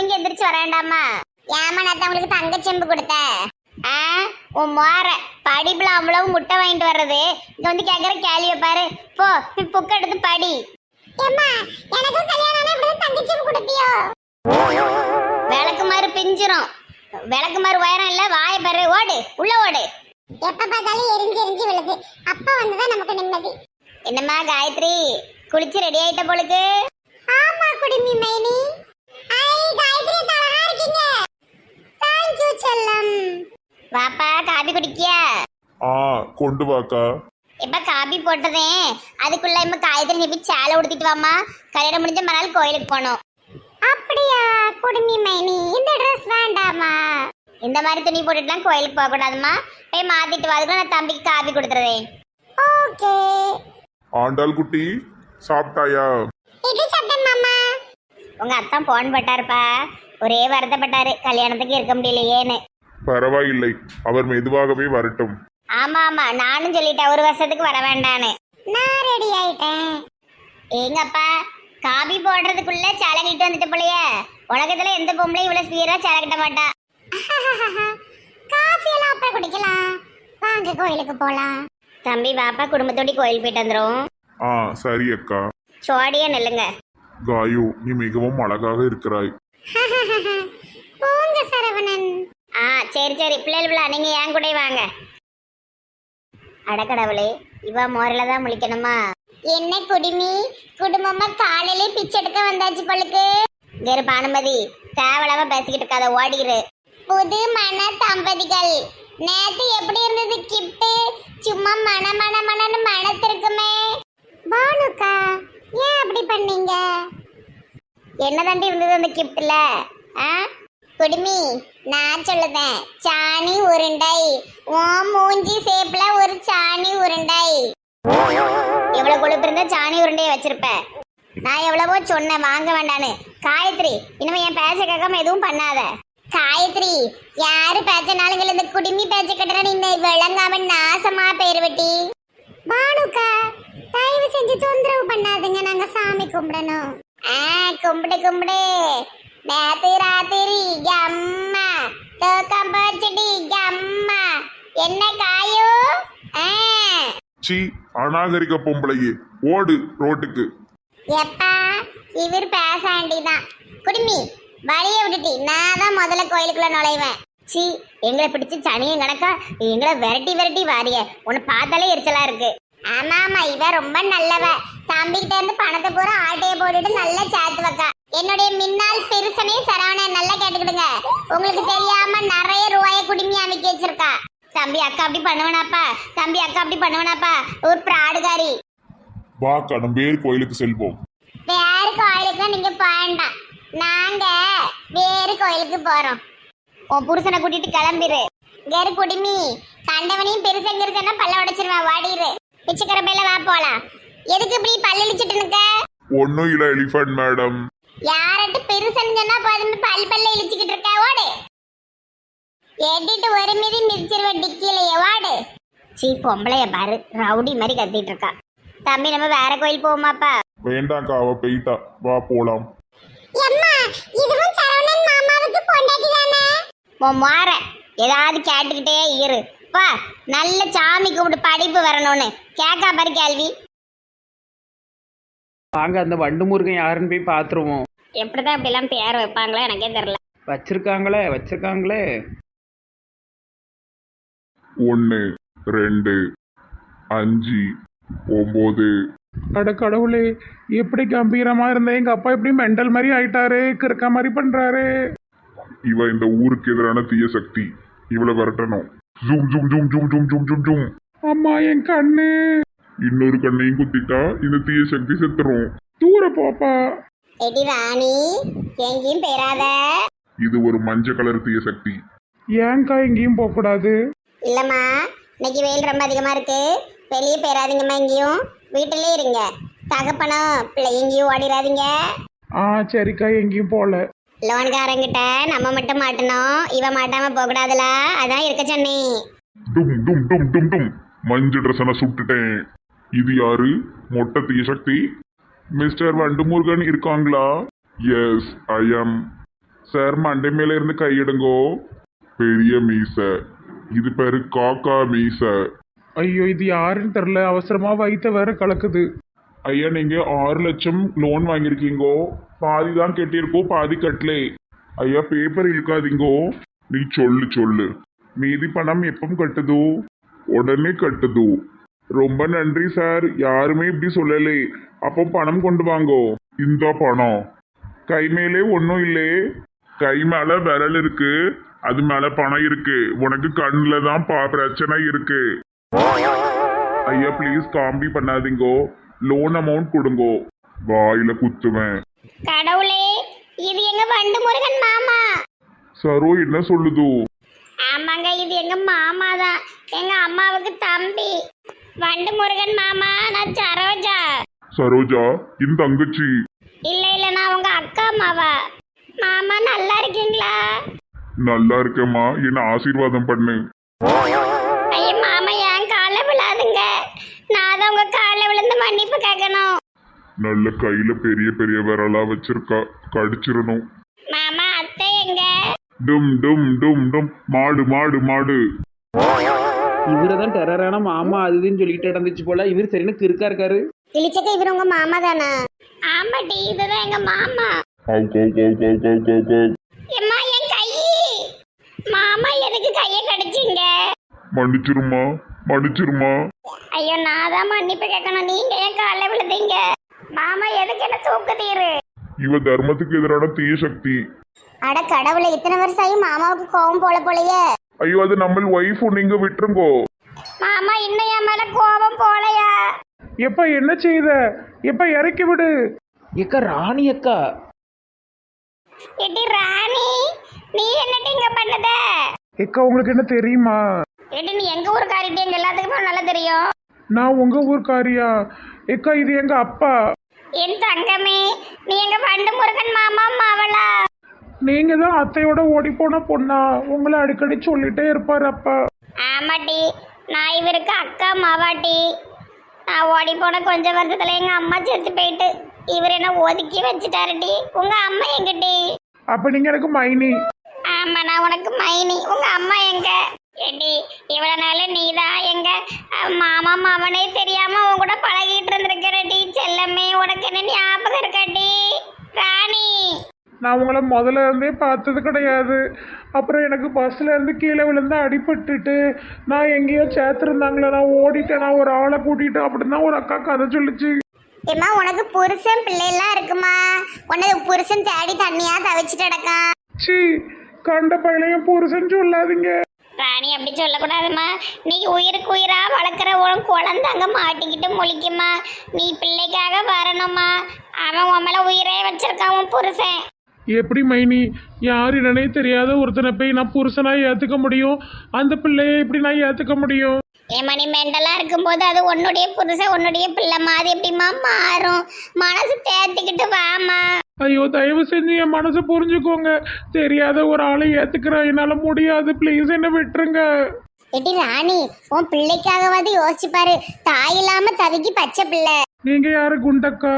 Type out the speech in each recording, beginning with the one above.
தூங்கி எந்திரிச்சு வரேண்டாமா ஏமா நான் உங்களுக்கு தங்க செம்பு கொடுத்த ஆ உன் மாற படிப்புல அவ்வளவு முட்டை வாங்கிட்டு வர்றது. இங்க வந்து கேக்குற கேள்விய பாரு. போ போய் புக் எடுத்து படி. எனக்கும் கல்யாணம் இப்படி தங்க செம்பு கொடுப்பியோ? விளக்கு மாதிரி பிஞ்சிரும். விளக்கு மாதிரி உயரம் இல்ல வாய பாரு. ஓடு உள்ள ஓடு. எப்ப பார்த்தாலும் எரிஞ்சு எரிஞ்சு விழுது. அப்ப வந்துதான் நமக்கு நிம்மதி. என்னம்மா காயத்ரி குளிச்சு ரெடி ஆயிட்ட போலுக்கு? ஆமா குடிமி மைனி. வாப்பா காபி குடிக்கியா? ஆ கொண்டு வாக்கா. இப்ப காபி போட்டதே? அதுக்குள்ள இப்ப காயத்ரி நீ போய் சேலை உடுத்திட்டு வாமா கல்யாணம் முடிஞ்ச மறுநாள் கோயிலுக்கு போகணும் அப்படியா? குடுமி மைனி இந்த ட்ரெஸ் வேண்டாமா? இந்த மாதிரி துணி போட்டுட்டுலாம் கோயிலுக்கு போக கூடாதுமா போய் மாத்திட்டு வா அதுக்குள்ள நான் தம்பிக்கு காபி கொடுத்துறேன் ஓகே. ஆண்டாள் குட்டி சாப்பிட்டாயா? உங்க அத்தான் போன் பட்டாருப்பா. ஒரே வருத்தப்பட்டாரு. கல்யாணத்துக்கு இருக்க முடியலையேன்னு. பரவாயில்லை. அவர் மெதுவாகவே வரட்டும். ஆமா ஆமா. நானும் சொல்லிட்டேன். ஒரு வருஷத்துக்கு வர வேண்டான்னு. நான் ரெடி ஆயிட்டேன். ஏங்கப்பா காபி போடுறதுக்குள்ள சேலை கட்டிட்டு வந்துட்டு போலயே. உலகத்துல எந்த பொம்பளையும் இவ்வளவு ஸ்பீடா சேலை கட்ட மாட்டா. காஃபி எல்லாம் அப்புறம் குடிக்கலாம். வாங்க கோயிலுக்கு போலாம். தம்பி வாப்பா குடும்பத்தோட கோயில் போயிட்டு வந்துரும். ஆ சரி அக்கா. சோடியா நில்லுங்க. காயு நீ மிகவும் அழகாக இருக்கிறாய். போங்க சரவணன். ஆ சரி சரி. பிள்ளைகளா நீங்க என் கூட வாங்க. அடக்கடவுளே இவ மோரில தான் முழிக்கணுமா? என்ன குடிமி? குடும்பமா காலையிலே பிச்சை எடுக்க வந்தாச்சு பழுக்கு வேறு பானுமதி தேவலாம பேசிக்கிட்டு இருக்காத ஓடிரு புது மன தம்பதிகள் நேத்து எப்படி இருந்தது கிப்டு சும்மா மன மன மனன்னு மனத்திருக்குமே. பானுக்கா ஏன் அப்படி பண்ணீங்க? என்ன தாண்டி இருந்தது அந்த கிஃப்ட்ல? ஆ? குடுமி நான் சொல்லுதேன். சாணி உருண்டை. ஓ மூஞ்சி சேப்ல ஒரு சாணி உருண்டை. எவ்வளவு கொழுப்பு இருந்தா சாணி உருண்டையை வச்சிருப்ப? நான் எவ்வளவோ சொன்னேன் வாங்க வேண்டான்னு. காயத்ரி இனிமே என் பேச்ச கேட்காம எதுவும் பண்ணாத. காயத்ரி யாரு பேச்சனாலுங்கள் இந்த குடுமி பேச்ச கட்டுற நீ விளங்காம நாசமா பேர் வெட்டி. பானுக்கா தயவு செஞ்சு தொந்தரவு பண்ணாதுங்க. நாங்க சாமி கும்பிடணும். ஆ கும்பிடு கும்பிடு. நேத்து ராத்திரி அம்மா தூக்கம் போச்சுடி அம்மா என்ன காயோ? ஆ. சி அநாகரிக பொம்பளையே ஓடு ரோட்டுக்கு. எப்பா இவர் பேசாண்டிதான் குடுமி வழிய விட்டுட்டி. நான் தான் முதல்ல கோயிலுக்குள்ள நுழைவேன். சி எங்களை பிடிச்சு சனியும் கணக்கா எங்களை விரட்டி விரட்டி வாரிய. உன்னை பார்த்தாலே எரிச்சலா இருக்கு. ஆமா ஆமா இவ ரொம்ப நல்லவ. தம்பிக்கிட்ட இருந்து பணத்தை பூரா ஆட்டைய போட்டுட்டு நல்லா சேர்த்து வைக்கா. என்னுடைய மின்னால் பெருசனே சரவணன் நல்லா கேட்டுக்கிடுங்க. உங்களுக்கு தெரியாம நிறைய ரூபாய குடுமி அமைக்க வச்சிருக்கா. தம்பி அக்கா அப்படி பண்ணுவனாப்பா. தம்பி அக்கா அப்படி பண்ணுவனாப்பா. ஒரு பிராடுகாரி. வா கடம்பேர் கோயிலுக்கு செல்வோம். வேறு கோயிலுக்கு நீங்க வேண்டாம். நாங்க வேறு கோயிலுக்கு போறோம். உன் புருஷனை கூட்டிட்டு கிளம்பிரு. வேறு குடிமி. கண்டவனையும் பெருசா பெருசா பல்ல உடைச்சிருவேன். வாடிரு பிச்சைக்கரை பையில வா போலாம். எதுக்கு இப்படி பல்லு இழிச்சிட்டு நிக்க? ஒன்றும் இல்லை எலிஃபண்ட் மேடம் யார்கிட்ட பெருசன்னு சொன்னா போதும் பல் பல்ல இழிச்சுக்கிட்டு இருக்க? ஓடு. எடிட்டு ஒரு மீதி மிதிச்சிருவேன் டிக்கிலையே ஓடு. சீ பொம்பளைய பாரு ரவுடி மாதிரி கத்திட்டு இருக்கா. தம்பி நம்ம வேற கோயில் போவோமாப்பா? வேண்டாம்க்கா அவ போயிட்டா. வா போலாம். மாற ஏதாவது கேட்டுக்கிட்டே இரு. வா நல்ல சாமி கும்பிட்டு படிப்பு வரணும்னு. கேக்கா பாரு கேள்வி. வாங்க அந்த வண்டு முருகன் யாருன்னு போய் பார்த்துருவோம் எப்படிதான் இப்படி எல்லாம் பேர் வைப்பாங்களோ எனக்கே தெரியல. வச்சிருக்காங்களே வச்சிருக்காங்களே. ஒன்று ரெண்டு அஞ்சு ஒம்பது. அட கடவுளே எப்படி கம்பீரமா இருந்த எங்க அப்பா எப்படி மெண்டல் மாதிரி ஆயிட்டாரு கிறுக்க மாதிரி பண்றாரு. இவ இந்த ஊருக்கு எதிரான தீய சக்தி. இவளை விரட்டணும். ஜூம் ஜூம் ஜூம் ஜூம் ஜூம் ஜூம் ஜூம் ஜூம். அம்மா என் கண்ணு. இன்னொரு கண்ணையும் குத்திட்டா இந்த தீய சக்தி செத்துரும். தூர போப்பா எடி ராணி எங்கேயும் பெறாத இது ஒரு மஞ்சள் கலர் தீய சக்தி. ஏன்க்கா எங்கேயும் போக கூடாது இல்லம்மா இன்னைக்கு வெயில் ரொம்ப அதிகமா இருக்கு. வெளியே பெறாதீங்கம்மா எங்கேயும். வீட்டிலே இருங்க. தகப்பனும் பிள்ளை எங்கேயும் ஓடிடாதீங்க ஆ சரிக்கா எங்கேயும் போகல. லோன்காரங்கிட்ட நம்ம மட்டும் மாட்டணும் இவ மாட்டாம போக கூடாதுல அதான் இருக்க சொன்னேன் டும் டும் டும் டும் டும். மஞ்சள் ட்ரெஸ்ஸனை சுட்டுட்டேன். இது யாரு? மொட்டை தீய சக்தி? மிஸ்டர் வண்டுமுருகன் இருக்காங்களா? எஸ் ஐ எம் சார் மண்டை மேல இருந்து கையிடுங்கோ பெரிய மீச. இது பேரு காக்கா மீச. ஐயோ இது யாருன்னு தெரில அவசரமா வயித்த வேற கலக்குது. ஐயா நீங்க ஆறு லட்சம் லோன் வாங்கியிருக்கீங்கோ? பாதி தான் கட்டியிருக்கோ பாதி கட்டலே. ஐயா பேப்பர் இழுக்காதீங்கோ. நீ சொல்லு சொல்லு. மீதி பணம் எப்போ கட்டுதோ? உடனே கட்டுதோ. ரொம்ப நன்றி சார் யாருமே இப்படி சொல்லலே. அப்போ பணம் கொண்டு வாங்கோ. இந்த பணம். கை மேலே ஒன்றும் இல்லையே கை மேலே விரல் இருக்கு. அது மேல பணம் இருக்கு. உனக்கு கண்ணில் தான் பா பிரச்சனை இருக்கு. ஐயா ப்ளீஸ் காம்பி பண்ணாதீங்கோ. லோன் அமௌண்ட் கொடுங்கோ. வாயில குத்துவேன். கடவுளே இது எங்க வண்டு முருகன் மாமா? சரோ என்ன சொல்லுது? ஆமாங்க இது எங்க மாமா தான். எங்க அம்மாவுக்கு தம்பி. வண்டு முருகன் மாமா நான் சரோஜா. சரோஜா இந்த தங்கச்சி. இல்ல இல்ல நான் உங்க அக்கா அம்மாவா? மாமா நல்லா இருக்கீங்களா? நல்லா இருக்கேம்மா. என்ன ஆசீர்வாதம் பண்ணு. நான் தான் உங்க காலை விழுந்து மன்னிப்பு கேட்கணும். நல்ல கையில பெரிய பெரிய விரலா வச்சிருக்கா. கடிச்சிடணும். மாமா அத்தை எங்க? டும் டும் டும் டும். மாடு மாடு மாடு. இவரை தான் டெரரான மாமா அதுன்னு சொல்லிட்டு நடந்துச்சு போல. இவர் சரின்னு கிறுக்கா இருக்காரு. இழிச்சக்க இவர் உங்க மாமா தானா? ஆமாட்டி இதுதான் எங்க மாமா. கவ் கவ் கவ் கவ் கவ் கவ் கவ். எம்மா என் கை. மாமா எதுக்கு கையை கடிச்சீங்க? மன்னிச்சிருமா மன்னிச்சிருமா? ஐயோ நான் தான் மன்னிப்பு கேட்கணும். நீங்க ஏன் காலை விழுந்தீங்க? மாமா எதுக்கு என்ன தூக்குதீரு? இவ தர்மத்துக்கு எதிரான தீய சக்தி. அட கடவுளை இத்தனை வருஷம் ஆகி மாமாவுக்கு கோவம் போல போலயே. ஐயோ அது நம்ம ஒய்ஃபு நீங்க விட்டுருங்கோ. மாமா இன்னும் என் மேல கோபம் போலையா? எப்ப என்ன செய்த? எப்ப இறக்கி விடு. எக்கா ராணி அக்கா. எட்டி ராணி நீ என்னட்டி இங்க பண்ணத? எக்கா உங்களுக்கு என்ன தெரியுமா? எட்டி நீ எங்க ஊருக்காரிட்டி எங்க எல்லாத்துக்குமே நல்லா தெரியும்? நான் உங்க ஊர்க்காரியா? எக்கா இது எங்க அப்பா? என் தங்கமே நீ எங்க வண்டு முருகன் மாமா மாவளா நீங்க தான் அத்தையோட ஓடி போன பொண்ணா? உங்களை அடிக்கடி சொல்லிட்டே இருப்பாரு அப்பா. ஆமாட்டி நான் இவருக்கு அக்கா மாவாட்டி. நான் ஓடி போன கொஞ்ச வருஷத்துல எங்க அம்மா செத்து போயிட்டு இவர் என்ன ஒதுக்கி வச்சுட்டாருடி. உங்க அம்மா எங்கிட்டி அப்ப நீங்க எனக்கு மைனி. ஆமா நான் உனக்கு மைனி. உங்க அம்மா எங்க? ஏடி இவ்வளவு நாள் நீதான் எங்க அஹ், மாமா மாமனே தெரியாம உன் கூட பழகிட்டு இருந்திருக்கிறடி செல்லமே உனக்கு என்ன ஞாபகம் இருக்காடி ராணி. நான் உங்களை முதல்ல இருந்தே பார்த்தது கிடையாது. அப்புறம் எனக்கு பஸ்ல இருந்து கீழே விழுந்து அடிபட்டுட்டு நான் எங்கேயோ சேர்த்துருந்தாங்களே நான் ஓடிட்டேன். நான் ஒரு ஆளை கூட்டிட்டு அப்படின்னா ஒரு அக்கா கதை சொல்லுச்சு. ஏம்மா உனக்கு புருஷன் பிள்ளைலாம் இருக்குமா? உனக்கு புருஷன் தேடி தண்ணியா தவிச்சிட்டு கிடக்கான். சி கண்ட பையனையும் புருஷன் சொல்லாதீங்க. ராணி அப்படி சொல்லக்கூடாதும்மா. நீ உயிருக்கு உயிரா வளர்க்குற உன் குழந்தை அங்கே மாட்டிக்கிட்டு முழிக்குமா நீ பிள்ளைக்காக வரணுமா அவன் உன் மேல உயிரே வச்சிருக்கான் உன் புருஷன். எப்படி மைனி? யார் என்னன்னே தெரியாத ஒருத்தனை போய் நான் புருஷனா ஏத்துக்க முடியும்? அந்த பிள்ளையை எப்படி நான் ஏத்துக்க முடியும்? ஏம்மா நீ மெண்டலா இருக்கும்போது அது உன்னுடைய புருஷன் உன்னுடைய பிள்ளைமா அது எப்படிம்மா மாறும்? மனசு தேத்திக்கிட்டு வாமா ஐயோ தயவு செஞ்சு என் மனசை புரிஞ்சுக்கோங்க. தெரியாத ஒரு ஆளை ஏத்துக்கிறேன் என்னால முடியாது. ப்ளீஸ் என்ன விட்டுருங்க. எட்டி ராணி உன் பிள்ளைக்காகவாது யோசிச்சு பாரு தாய் இல்லாம தவிக்கி பச்சை பிள்ளை. நீங்க யாரு குண்டக்கா?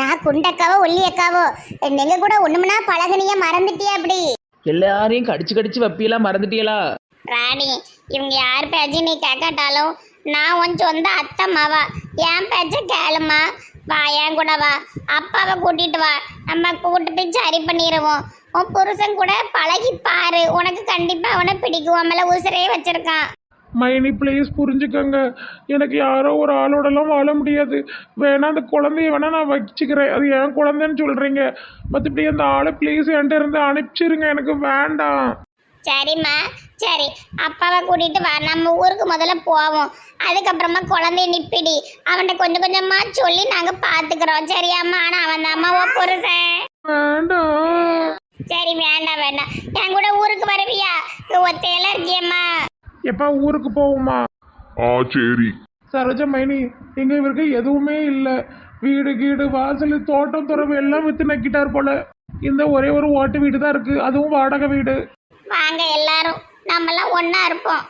நான் குண்டக்காவோ ஒல்லியக்காவோ. நீங்க கூட ஒண்ணுமுன்னா பழகனிய மறந்துட்டியா அப்படி. எல்லாரையும் கடிச்சு கடிச்சு வப்பியெல்லாம் மறந்துட்டியலா? ராணி இவங்க யார் பேச்சு நீ கேட்காட்டாலும் நான் உன் சொந்த அத்தை மாவா என் பேச்ச கேளுமா வா என் கூட வா. அப்பாவை கூட்டிட்டு வா. நம்ம கூட்டு போய் சரி பண்ணிடுவோம் உன் புருஷன் கூட பழகி பாரு. உனக்கு கண்டிப்பா அவனை பிடிக்கும். அவன் மேல உசுரே வச்சிருக்கான். மைனி ப்ளீஸ் புரிஞ்சுக்கோங்க. எனக்கு யாரோ ஒரு ஆளோடலாம் வாழ முடியாது. வேணா அந்த குழந்தைய வேணா நான் வச்சுக்கிறேன். அது என் குழந்தைன்னு சொல்றீங்க. மற்றபடி அந்த ஆளை ப்ளீஸ் என்கிட்ட இருந்து அனுப்பிச்சிருங்க. எனக்கு வேண்டாம். சரிம்மா. சரி அப்பாவை கூட்டிட்டு வா. நம்ம ஊருக்கு முதல்ல போவோம். அதுக்கப்புறமா குழந்தைய நிப்பிடி. அவன்கிட்ட கொஞ்சம் கொஞ்சமா சொல்லி நாங்க பாத்துக்கிறோம். சரியாம்மா? ஆனா அவன் அம்மாவோ புருஷன். வேண்டாம் சரி வேண்டாம் வேண்டாம். என் கூட ஊருக்கு வருவியா? இங்க ஒத்தையில இருக்கியம்மா. எப்பா ஊருக்கு போவோமா? ஆ சரி. சரோஜா மைனி எங்க இவருக்கு எதுவுமே இல்லை. வீடு கீடு வாசல் தோட்டம் துறவு எல்லாம் வித்து நக்கிட்டார் போல. இந்த ஒரே ஒரு ஓட்டு வீடு தான் இருக்கு. அதுவும் வாடகை வீடு. வாங்க எல்லாரும். நம்மலாம் ஒண்ணா இருப்போம்.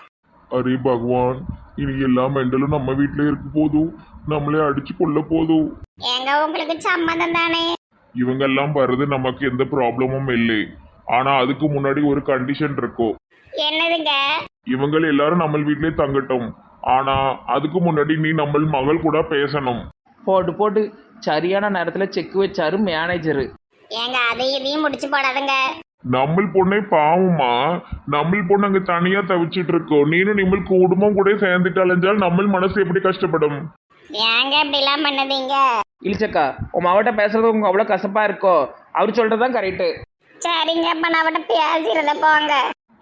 அரே பகவான் இனி எல்லா மெண்டலும் நம்ம வீட்டிலே இருக்க போதும். நம்மளே அடிச்சு கொள்ள போதும். ஏங்க உங்களுக்கு சம்மதம் தானே? இவங்கெல்லாம் வர்றது நமக்கு எந்த ப்ராப்ளமும் இல்லை. ஆனா அதுக்கு முன்னாடி ஒரு கண்டிஷன் இருக்கும் என்னதுங்க? இவங்க எல்லாரும் நம்ம வீட்லயே தங்கட்டும். ஆனா அதுக்கு முன்னாடி நீ நம்ம மகள் கூட பேசணும். போட்டு போட்டு சரியான நேரத்தில் செக் வச்சாரு மேனேஜரு ஏங்க அதையும் இதையும் முடிச்சு போடாதுங்க. நம்ம பொண்ணே பாவமா நம்ம பொண்ணு அங்க தனியா தவிச்சிட்டு இருக்கோம் நீனும் நிம்மல் குடும்பம் கூட சேர்ந்துட்டு அலைஞ்சால் நம்ம மனசு எப்படி கஷ்டப்படும்? ஏங்க இப்படிலாம் பண்ணதீங்க. இழிச்சக்கா உன் மாவட்ட பேசுறது உங்களுக்கு அவ்வளோ கசப்பாக இருக்கோ? அவர் சொல்கிறது தான் கரெக்டு சரிங்க அப்ப நான் அவட்ட பேசிடுறத போங்க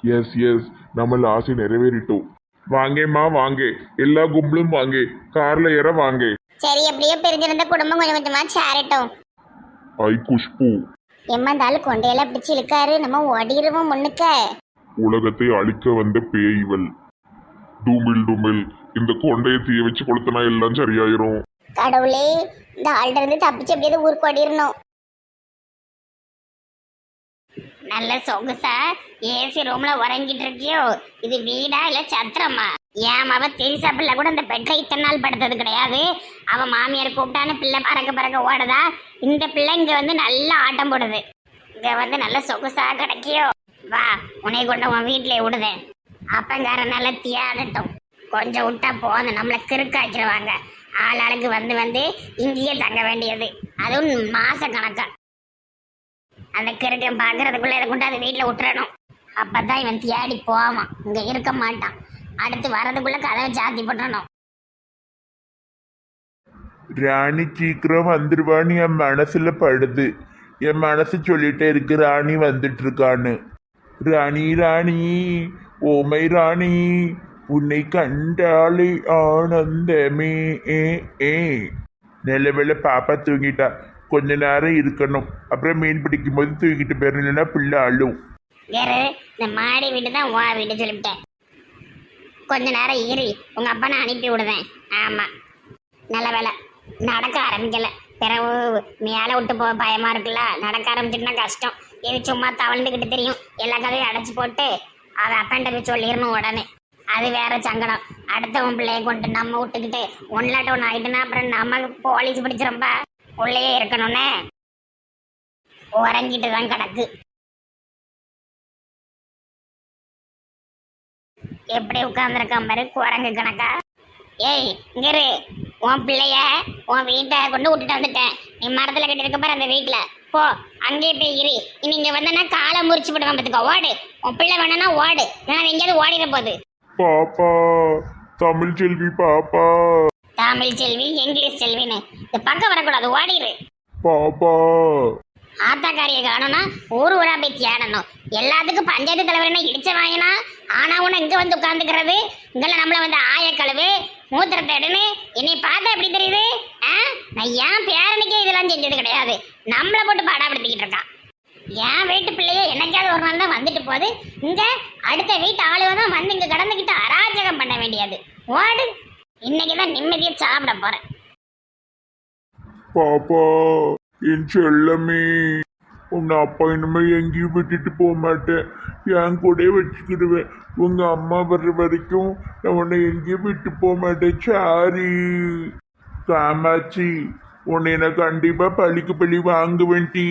எஸ் எஸ் நம்ம ஆசை நிறைவேறிட்டோம். வாங்கேம்மா வாங்க. எல்லா கும்பலும் வாங்க. கார்ல ஏற வாங்க. சரி எப்படியோ பிரிஞ்சிருந்த குடும்பம் கொஞ்சம் கொஞ்சமா சேரட்டும். ஐ குஷ்பு. எம்மா இந்த ஆளு கொண்டையெல்லாம் பிடிச்சு இழுக்காரு. நம்ம ஓடிடுவோம் முன்னுக்க. உலகத்தை அழிக்க வந்த பேய் இவள். டூமில் டூமில். இந்த கொண்டையை தீய வச்சு கொளுத்தினா எல்லாம் சரியாயிரும். கடவுளே இந்த ஆள்கிட்ட இருந்து தப்பிச்சு எப்படியாவது ஊருக்கு ஓடிடணும் நல்ல சொகுசா ஏசி ரூம்ல உறங்கிட்டு இருக்கியோ? இது வீடா இல்ல சத்திரமா? ஏன் அவ தெரிசா பிள்ளை கூட இந்த பெட்டை இத்தனை நாள் படுத்தது கிடையாது. அவன் மாமியார் கூப்பிட்டான்னு பிள்ளை பறக்க பறக்க ஓடுதா? இந்த பிள்ளை இங்கே வந்து நல்லா ஆட்டம் போடுது. இங்கே வந்து நல்ல சொகுசா கிடைக்கியோ? வா உன்னை கொண்டு உன் வீட்டிலே விடுதேன். அப்பங்கார நல்லா கொஞ்சம் விட்டா போதும். நம்மளை கிறுக்காக்கிடுவாங்க ஆளாளுக்கு வந்து வந்து இங்கேயே தங்க வேண்டியது. அதுவும் மாச கணக்கா. அந்த கிறுக்கன் பார்க்கறதுக்குள்ள இதை கொண்டு அதை வீட்டில் விட்டுறணும். அப்பதான் இவன் தேடி போவான். இங்கே இருக்க மாட்டான். அடுத்து வரதுக்குள்ள கதவை சாத்தி போட்டுறணும். ராணி சீக்கிரம் வந்துருவான்னு என் மனசுல படுது. என் மனசு சொல்லிட்டே இருக்கு ராணி வந்துட்டு இருக்கான்னு ராணி ராணி ஓமை ராணி உன்னை கண்டாலே ஆனந்தமே. ஏ ஏ நிலவேளை பாப்பா தூங்கிட்டா. கொஞ்ச நேரம் இருக்கணும். அப்புறம் மீன் பிடிக்கும் போது தூங்கிட்டு போயிடும் இல்லைன்னா பிள்ளை அழும். வேற இந்த மாடி வீடு தான் உன் வீடு சொல்லிவிட்டேன். கொஞ்ச நேரம் ஏறி உங்க அப்பா நான் அனுப்பி விடுவேன். ஆமா. நல்ல வேலை. நடக்க ஆரம்பிக்கல. பிறகு மேலே விட்டு போக பயமா இருக்குல்ல? நடக்க ஆரம்பிச்சுட்டுனா கஷ்டம். இது சும்மா தவழ்ந்துக்கிட்டு தெரியும். எல்லா கதையும் அடைச்சு போட்டு அதை அப்பன்ட்ட போய் சொல்லிடணும் உடனே. அது வேற சங்கடம். அடுத்தவன் பிள்ளைய கொண்டு நம்ம விட்டுக்கிட்டு ஒன்லாட்ட ஒன்று ஆயிட்டுனா அப்புறம் நமக்கு போலீஸ் பிடிச்சிரும்பா உள்ளே இருக்கணும்னே. உறங்கிட்டு தான் கிடக்கு. எப்படி உட்கார்ந்துருக்கான் பாரு குரங்கு கணக்கா. ஏய் இங்க இரு. உன் பிள்ளைய உன் வீட்டை கொண்டு விட்டுட்டு வந்துட்டேன். நீ மரத்துல கட்டிருக்க பாரு அந்த வீட்டுல போ அங்கேயே போய் இரு. இனி இங்க வந்தனா காலை முறிச்சு விடுவேன் பார்த்துக்கோ ஓடு. உன் பிள்ளை வேணும்னா ஓடு. நான் எங்கேயாவது ஓடிட போகுது. பாப்பா தமிழ் செல்வி பாப்பா. தமிழ் செல்வி இங்கிலீஷ் செல்வின்னு. இந்த பக்கம் வரக்கூடாது. ஓடிடு பாப்பா. ஆத்தாக்காரியை காணோம்னா ஊர் ஊரா போய் தேடணும் எல்லாத்துக்கும் பஞ்சாயத்து தலைவர்னா இடிச்ச வாங்கினா ஆனா உன இங்க வந்து உட்காந்துக்கிறது இங்கெல்லாம் நம்மள வந்து ஆய கழுவு மூத்திரத்தை எடுன்னு என்னை பார்த்தா எப்படி தெரியுது? நான் ஏன் பேரனுக்கே இதெல்லாம் செஞ்சது கிடையாது. நம்மளை போட்டு பாடாப்படுத்திக்கிட்டு இருக்கான். என் வீட்டு பிள்ளைய என்னைக்காவது ஒரு நாள் தான் வந்துட்டு போகுது. இங்க அடுத்த வீட்டு ஆளுவ தான் வந்து இங்க கடந்துக்கிட்டு அராஜகம் பண்ண வேண்டியது. ஓடு. இன்னைக்கு தான் நிம்மதியா சாப்பிட போறேன். பாப்பா என் செல்லமே. உன்னை அப்பா இனிமேல் எங்கேயும் விட்டுட்டு போக மாட்டேன். என் கூட வச்சுக்கிடுவேன். உங்கள் அம்மா வர்ற வரைக்கும் நான் உன்னை எங்கேயும் விட்டு போக மாட்டேன் சாரி. காமாட்சி உன்னை நான் கண்டிப்பாக பழிக்கு பழி வாங்குவேன்டி